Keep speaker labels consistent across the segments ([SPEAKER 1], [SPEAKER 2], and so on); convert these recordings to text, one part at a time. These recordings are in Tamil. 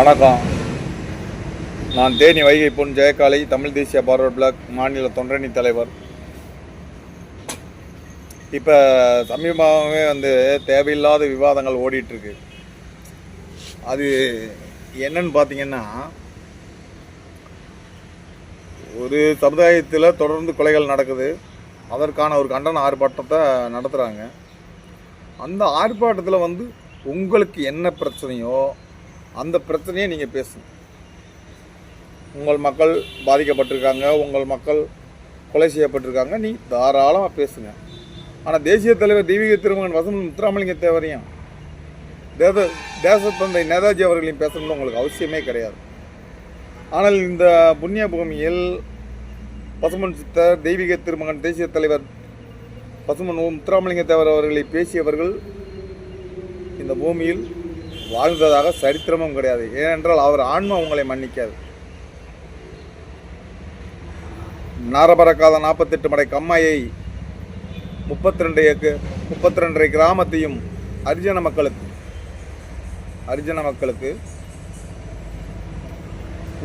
[SPEAKER 1] வணக்கம். நான் தேனி வைகை பொன் ஜெயகாலை தமிழ் தேசிய பார்வர் பிளாக் மாநில தொண்டரணி தலைவர். இப்போ சமீபமாகவே வந்து தேவையில்லாத விவாதங்கள் ஓடிட்டுருக்கு. அது என்னன்னு பார்த்தீங்கன்னா ஒரு சமுதாயத்தில் தொடர்ந்து கொலைகள் நடக்குது. அதற்கான ஒரு கண்டன ஆர்ப்பாட்டத்தை நடத்துகிறாங்க அந்த ஆர்ப்பாட்டத்தில் வந்து உங்களுக்கு என்ன பிரச்சனையோ அந்த பிரச்சனையை நீங்கள் பேசணும். உங்கள் மக்கள் பாதிக்கப்பட்டிருக்காங்க உங்கள் மக்கள் கொலை செய்யப்பட்டிருக்காங்க நீ தாராளமாக பேசுங்க. ஆனால் தேசிய தலைவர் தெய்வீக திருமகன் வசந்த் முத்துராமலிங்க தேவரையும் தேச தேசத்தந்தை நேதாஜி அவர்களையும் பேசணும்னு உங்களுக்கு அவசியமே கிடையாது. ஆனால் இந்த புண்ணிய பூமியில் பசுமன் சித்தர் தெய்வீக திருமகன் தேசிய தலைவர் பசுமன் முத்துராமலிங்க தேவர் அவர்களை பேசியவர்கள் இந்த பூமியில் வாழ்ந்ததாக சரித்திரமும் கிடையாது. ஏனென்றால் அவர் ஆன்மா உங்களை மன்னிக்காது. நாரபரக்காத நாற்பத்தெட்டு மடை கம்மாயை முப்பத்தி ரெண்டு ஏக்கு முப்பத்தி ரெண்டரை கிராமத்தையும் அரிஜன மக்களுக்கு அரிஜன மக்களுக்கு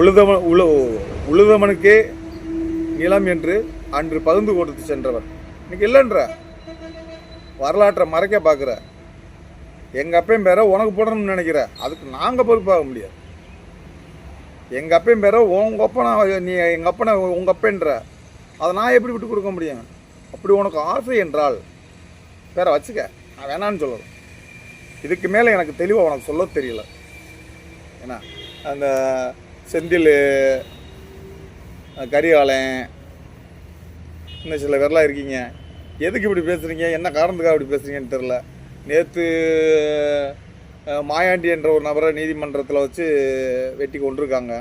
[SPEAKER 1] உழுதவன் உழு உழுதவனுக்கே நிலம் என்று அன்று பகிர்ந்து கொடுத்து சென்றவர். இன்னைக்கு இல்லைன்ற? வரலாற்றை மறைக்க பார்க்குற எங்கள் அப்பையும் பேரை உனக்கு போடணும்னு நினைக்கிற. அதுக்கு நாங்கள் பொறுப்பாக முடியாது. எங்கள் அப்பையும் பேரை உங்கள் அப்பனை நீ எங்கள் அப்பனை உங்கள் அப்பன்ற. அதை நான் எப்படி விட்டு கொடுக்க முடியும்? அப்படி உனக்கு ஆசை என்றால் பேரை வச்சுக்க. நான் வேணான்னு சொல்லணும். இதுக்கு மேலே எனக்கு தெளிவாக உனக்கு சொல்ல தெரியல. ஏன்னா அந்த செந்தில் கரிகாலன் இன்னும் சில பேர்லாம் இருக்கீங்க. எதுக்கு இப்படி பேசுகிறீங்க என்ன காரணத்துக்காக இப்படி பேசுகிறீங்கன்னு தெரில நேற்று மாயாண்டி என்ற ஒரு நபரை நீதிமன்றத்தில் வச்சு வெட்டி கொண்டிருக்காங்க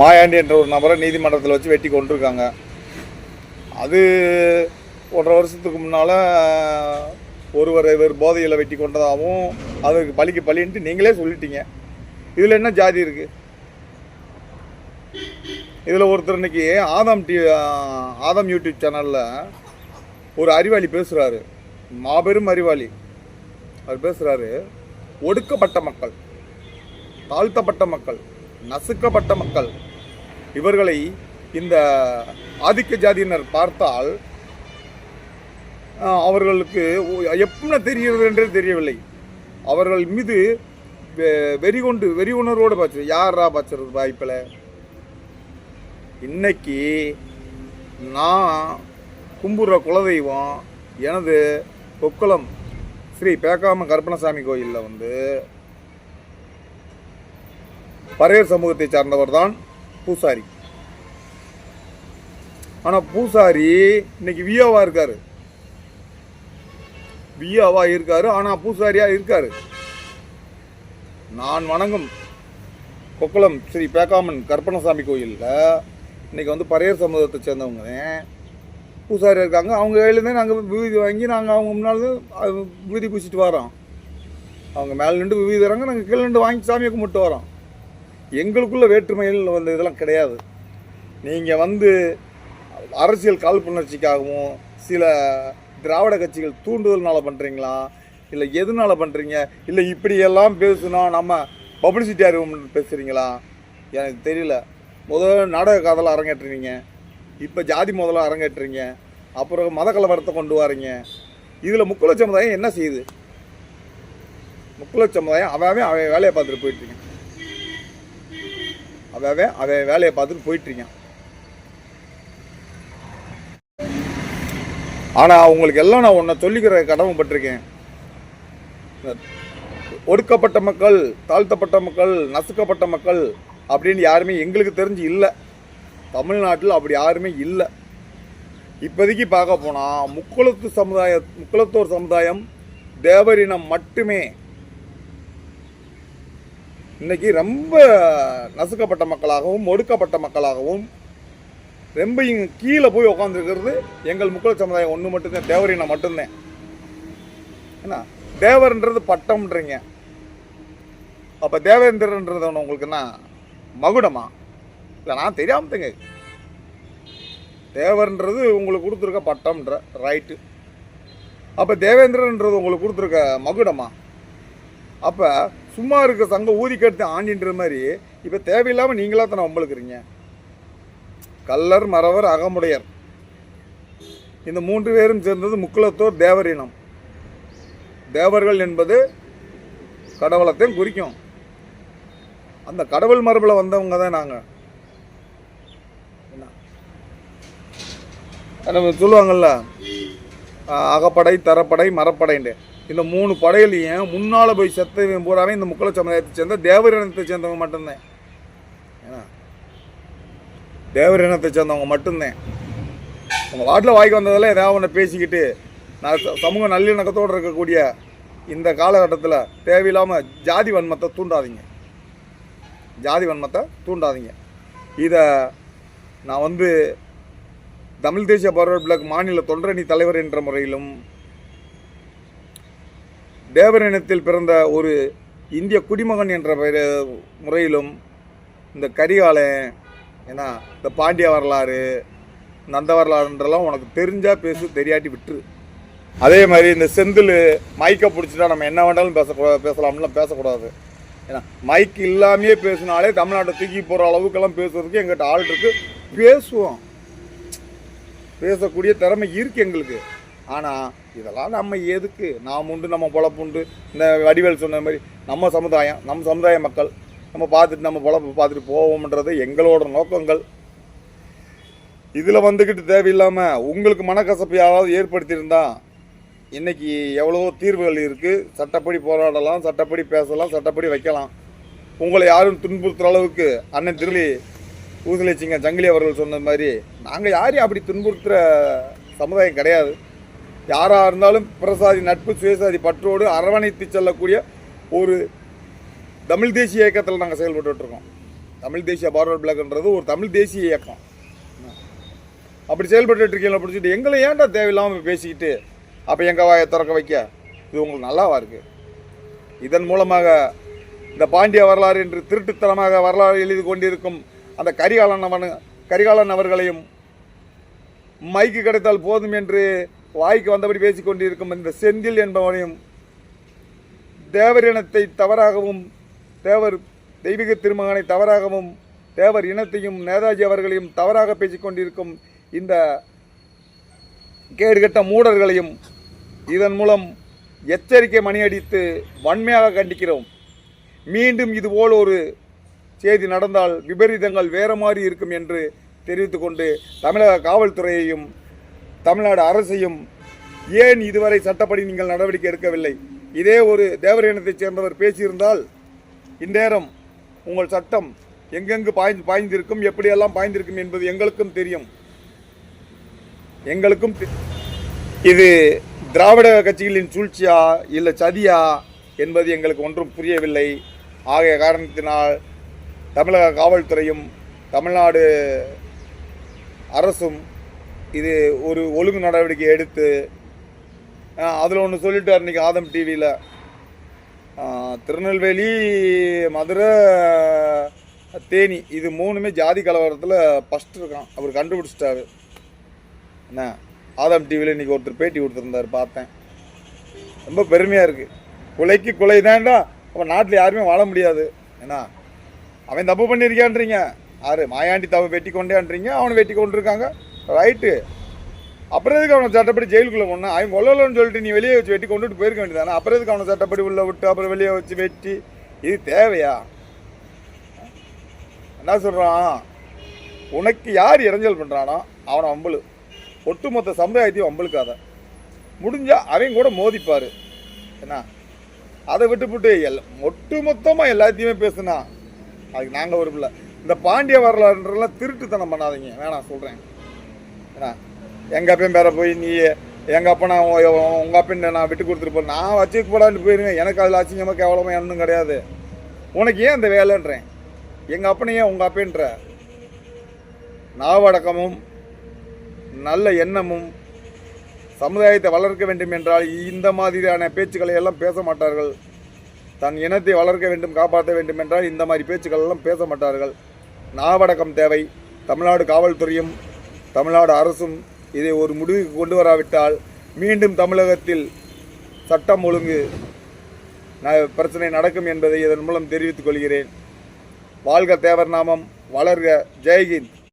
[SPEAKER 1] மாயாண்டி என்ற ஒரு நபரை நீதிமன்றத்தில் வச்சு வெட்டி கொண்டிருக்காங்க அது ஒன்றரை வருஷத்துக்கு முன்னால் ஒருவர் இவர் போதையில் வெட்டி கொண்டதாகவும் அதுக்கு பழிக்கு பழின்ட்டு நீங்களே சொல்லிட்டீங்க. இதில் என்ன ஜாதி இருக்குது இதில் ஒருத்தர் இன்னைக்கு ஆதாம் டி ஆதாம் யூடியூப் சேனலில் ஒரு அறிவாளி பேசுகிறாரு மாபெரும் அறிவாளி. அவர் பேசுகிறாரு ஒடுக்கப்பட்ட மக்கள் தாழ்த்தப்பட்ட மக்கள் நசுக்கப்பட்ட மக்கள் இவர்களை இந்த ஆதிக்க ஜாதியினர் பார்த்தால் அவர்களுக்கு எப்படி தெரிகிறது என்றே தெரியவில்லை. அவர்கள் மீது வெ- வெறி கொண்டு வெறி உணர்வோடு பாய்ச்சு யாரா பாய்ச்சறது வாய்ப்பில்? இன்னைக்கு நான் கும்புற குலதெய்வம் எனது கொக்குளம் ஸ்ரீ பேக்காம கருப்பணசாமி கோயிலில் வந்து பறையர் சமூகத்தை சார்ந்தவர் தான் பூசாரி. ஆனால் பூசாரி இன்னைக்கு வியோவாக இருக்கார். வியோவாக இருக்கார் ஆனால் பூசாரியாக இருக்கார். நான் வணங்கும் கொக்குளம் ஸ்ரீ பேக்காமன் கருப்பணசாமி கோயிலில் இன்றைக்கி வந்து பறையர் சமூகத்தை சேர்ந்தவங்க பூசாரி இருக்காங்க. அவங்க கையிலேருந்தே நாங்கள் விபூதி வாங்கி நாங்கள் அவங்க முன்னால் விபூதி பூசிட்டு வரோம். அவங்க மேலே நின்று விபூதி தராங்க நாங்கள் கீழே நின்று வாங்கி சாமியை கும்பிட்டு வரோம். எங்களுக்குள்ளே வேற்றுமைகள் வந்து இதெல்லாம் கிடையாது. நீங்கள் வந்து அரசியல் காழ்ப்புணர்ச்சிக்காகவும் சில திராவிட கட்சிகள் தூண்டுதல்னால பண்ணுறீங்களா இல்லை எதனால பண்ணுறீங்க இல்லை இப்படியெல்லாம் பேசுனா நம்ம பப்ளிசிட்டி அறிவு பேசுகிறீங்களா எனக்கு தெரியல. முதல்ல நாடக காதல் அரங்கேற்றுறீங்க இப்போ ஜாதி முதல்ல அரங்கேற்றுறீங்க அப்புறம் மத கலவரத்தை கொண்டு வரீங்க. இதில் முக்குல சமுதாயம் என்ன செய்யுது? முக்குல சமுதாயம் அவன் அவை வேலையை பார்த்துட்டு போயிட்டுருங்க அவாவே அவை வேலையை பார்த்துட்டு போயிட்டுருங்க ஆனால் அவங்களுக்கு எல்லாம் நான் ஒன்றை சொல்லிக்கிற கடமைப்பட்டிருக்கேன் ஒடுக்கப்பட்ட மக்கள் தாழ்த்தப்பட்ட மக்கள் நசுக்கப்பட்ட மக்கள் அப்படின்னு யாருமே எங்களுக்கு தெரிஞ்சு இல்லை. தமிழ்நாட்டில் அப்படி யாருமே இல்லை. இப்போதைக்கு பார்க்க போனால் முக்குளத்து சமுதாய முக்குளத்தோர் சமுதாயம் தேவரினம் மட்டுமே இன்றைக்கி ரொம்ப நசுக்கப்பட்ட மக்களாகவும் ஒடுக்கப்பட்ட மக்களாகவும் ரொம்ப இங்கே கீழே போய் உட்காந்துருக்கிறது எங்கள் முக்குள சமுதாயம் ஒன்று மட்டும்தான் தேவரினம் மட்டும்தான். என்ன தேவர்ன்றது பட்டம்ன்றீங்க. அப்போ தேவேந்திரன்றது ஒன்று உங்களுக்குன்னா மகுடமா? இல்லை நான் தெரியாம தேவர்ன்றது உங்களுக்கு கொடுத்துருக்க பட்டம்ன்ற ரைட்டு அப்போ தேவேந்திரன்றது உங்களுக்கு கொடுத்துருக்க மகுடமா? அப்போ சும்மா இருக்க சங்கம் ஊதி கெடுத்து ஆண்டின்ற மாதிரி இப்போ தேவையில்லாமல் நீங்களா தானே உம்பளுக்குறீங்க கல்லர் மறவர் அகமுடையர். இந்த மூன்று பேரும் சேர்ந்தது முக்குலத்தோர் தேவர் இனம். தேவர்கள் என்பது கடவுளத்தையும் குறிக்கும். அந்த கடவுள் மரபில் வந்தவங்க தான் நாங்கள் என்ன? சொல்லுவாங்கல்ல? அகப்படை தரப்படை மரப்படைன்ட்டு. இந்த மூணு படையிலையும் முன்னால் போய் செத்தவன் பூராவே இந்த முக்கள சமுதாயத்தை சேர்ந்த தேவர் இனத்தை சேர்ந்தவங்க மட்டும்தான். ஏன்னா தேவர் இனத்தை சேர்ந்தவங்க மட்டும்தான். உங்கள் வாட்டில் வாய்க்கு வந்ததெல்லாம் ஏதாவது ஒன்று பேசிக்கிட்டு நான் சமூக நல்லிணக்கத்தோடு இருக்கக்கூடிய இந்த காலகட்டத்தில் தேவையில்லாமல் ஜாதி வன்மத்தை தூண்டாதீங்க. ஜாதி வன்மத்தை தூண்டாதீங்க. இதை நான் வந்து தமிழ் தேசிய பார்வர்ட் பிளாக் மாநில தொண்டரணி தலைவர் என்ற முறையிலும் தேவர் இனத்தில் பிறந்த ஒரு இந்திய குடிமகன் என்ற பெயர் முறையிலும் இந்த கரிகாலன் ஏன்னா இந்த பாண்டிய வரலாறு நந்த வரலாறுன்றெல்லாம் உனக்கு தெரிஞ்சால் பேசு தெரியாட்டி விட்டுரு. அதே மாதிரி இந்த செந்தில் மைக்கை பிடிச்சிட்டா நம்ம என்ன வேண்டாலும் பேசக்கூடாது பேசலாம்லாம் பேசக்கூடாது. ஏன்னா மைக் இல்லாமையே பேசினாலே தமிழ்நாட்டை தூக்கி போகிற அளவுக்கெல்லாம் பேசுறதுக்கு எங்கிட்ட ஆள் இருக்கு. பேசுவோம். பேசக்கூடிய திறமை இருக்கு எங்களுக்கு. ஆனால் இதெல்லாம் நம்ம எதுக்கு? நாம் உண்டு நம்ம பொழப்புண்டு இந்த வடிவேல் சொன்ன மாதிரி நம்ம சமுதாயம் நம்ம சமுதாய மக்கள் நம்ம பார்த்துட்டு நம்ம பொழப்பு பார்த்துட்டு போவோம்ன்றது எங்களோட நோக்கங்கள். இதில் வந்துக்கிட்டு தேவையில்லாமல் உங்களுக்கு மனக்கசப்பு யாராவது ஏற்படுத்தியிருந்தா இன்னைக்கு எவ்வளவோ தீர்வுகள் இருக்குது சட்டப்படி போராடலாம் சட்டப்படி பேசலாம் சட்டப்படி வைக்கலாம். உங்களை யாரும் துன்புறுத்துற அளவுக்கு அண்ணன் திருளி ஊசலிச்சிங்க ஜங்கிலி அவர்கள் சொன்ன மாதிரி நாங்கள் யாரையும் அப்படி துன்புறுத்துகிற சமுதாயம் கிடையாது. யாராக இருந்தாலும் பிரசாதி நட்பு சுயசாதி பற்றோடு அரவணைத்து செல்லக்கூடிய ஒரு தமிழ் தேசிய இயக்கத்தில் நாங்கள் செயல்பட்டுருக்கோம் தமிழ் தேசிய பார்வர்ட் பிளாக்ன்றது ஒரு தமிழ் தேசிய இயக்கம். அப்படி செயல்பட்டு இருக்கீங்களா பிடிச்சிட்டு எங்களை ஏன்டா தேவையில்லாமல் பேசிக்கிட்டு அப்போ எங்கள் வாயை திறக்க வைக்க? இது உங்களுக்கு நல்லாவா இருக்குது இதன் மூலமாக இந்த பாண்டிய வரலாறு என்று திருட்டுத்தனமாக வரலாறு எழுதி கொண்டிருக்கும் அந்த கரிகாலன் அவன் கரிகாலன் அவர்களையும் மைக்கு கிடைத்தால் போதும் என்று வாய்க்கு வந்தபடி பேசிக் கொண்டிருக்கும் இந்த செந்தில் என்பவனையும் தேவர் இனத்தை தவறாகவும் தேவர் தெய்வீக திருமகனை தவறாகவும் தேவர் இனத்தையும் நேதாஜி அவர்களையும் தவறாக பேசிக்கொண்டிருக்கும் இந்த கேடுகட்ட மூடர்களையும் இதன் மூலம் எச்சரிக்கை மணியடித்து வன்மையாக கண்டிக்கிறோம். மீண்டும் இதுபோல் ஒரு செய்தி நடந்தால் விபரீதங்கள் வேறு மாதிரி இருக்கும் என்று தெரிவித்துக்கொண்டு தமிழக காவல்துறையையும் தமிழ்நாடு அரசையும் ஏன் இதுவரை சட்டப்படி நீங்கள் நடவடிக்கை எடுக்கவில்லை? இதே ஒரு தேவர் இனத்தைச் சேர்ந்தவர் பேசியிருந்தால் இந்நேரம் உங்கள் சட்டம் எங்கெங்கு பாய்ந்து பாய்ந்திருக்கும் எப்படியெல்லாம் பாய்ந்திருக்கும் என்பது எங்களுக்கும் தெரியும். எங்களுக்கும் தெ- இது திராவிட கட்சிகளின் சூழ்ச்சியா இல்லை சதியா என்பது எங்களுக்கு ஒன்றும் புரியவில்லை. ஆகிய காரணத்தினால் தமிழக காவல்துறையும் தமிழ்நாடு அரசும் இது ஒரு ஒழுங்கு நடவடிக்கை எடுத்து அதில் ஒன்று சொல்லிட்டார் இன்றைக்கி ஆதம் டிவியில் திருநெல்வேலி மதுரை தேனி இது மூணுமே ஜாதி கலவரத்தில் ஃபஸ்ட் இருக்கான். அவர் கண்டுபிடிச்சிட்டாரு. என்ன? ஆதம் டிவியில் இன்னைக்கு ஒருத்தர் பேட்டி கொடுத்துருந்தார் பார்த்தேன். ரொம்ப பெருமையாக இருக்குது கொலைக்கு கொலை தான்டா அப்போ நாட்டில் யாருமே வாழ முடியாது. என்ன அவன் தப்பு பண்ணியிருக்கான்றீங்க யாரு மாயாண்டி தப்பு வெட்டி கொண்டேன்றீங்க. அவனை வெட்டி கொண்டிருக்காங்க. ரைட்டு அப்புறம் எதுக்கு அவனை சட்டப்படி ஜெயிலுக்குள்ளே கொண்டு? அவன் கொல்லலன்னு சொல்லிட்டு நீ வெளியே வச்சு வெட்டி கொண்டுட்டு போயிருக்க வேண்டியதானே? அப்புறம் எதுக்கு அவனை சட்டப்படி உள்ளே விட்டு அப்புறம் வெளியே வச்சு வெட்டி? இது தேவையா? என்ன சொல்கிறான் உனக்கு யார் இறைஞ்சல் பண்ணுறானோ அவனை அம்பளு ஒட்டுமொத்த சமுதாயத்தையும் வம்பலுக்காத முடிஞ்சால் அவன் கூட மோதிப்பார். என்ன அதை விட்டுப்புட்டு எல் ஒட்டுமொத்தமாக எல்லாத்தையுமே பேசுனா அதுக்கு நாங்கள் ஒரு பிள்ளை. இந்த பாண்டிய வரலாறுன்றலாம் திருட்டுத்தனம் பண்ணாதீங்க. வேணாம் சொல்கிறேன் என்ன எங்கள் அப்பையும் பேரை போய் நீ எங்கள் அப்பா நான் உங்கள் அப்பன் நான் விட்டு கொடுத்துருப்பேன் நான் வச்சுக்க போடான்னு போயிருவேன் எனக்கு அதில் அசிங்கமாக கேவலமாக என்னும் கிடையாது. உனக்கு ஏன் அந்த வேலைன்றேன்? எங்கள் அப்பனை ஏன் உங்கள் அப்பன்ற நாவடக்கமும் நல்ல எண்ணமும் சமுதாயத்தை வளர்க்க வேண்டும் என்றால் இந்த மாதிரியான பேச்சுக்களை எல்லாம் பேச மாட்டார்கள். தன் இனத்தை வளர்க்க வேண்டும் காப்பாற்ற வேண்டும் என்றால் இந்த மாதிரி பேச்சுக்கள் எல்லாம் பேச மாட்டார்கள். நாவடக்கம் தேவை. தமிழ்நாடு காவல்துறையும் தமிழ்நாடு அரசும் இதை ஒரு முடிவுக்கு கொண்டு வராவிட்டால் மீண்டும் தமிழகத்தில் சட்டம் ஒழுங்கு பிரச்சனை நடக்கும் என்பதை இதன் மூலம் தெரிவித்துக் கொள்கிறேன். வாழ்க தேவர் நாமம். வளர்க. ஜெய்ஹிந்த்.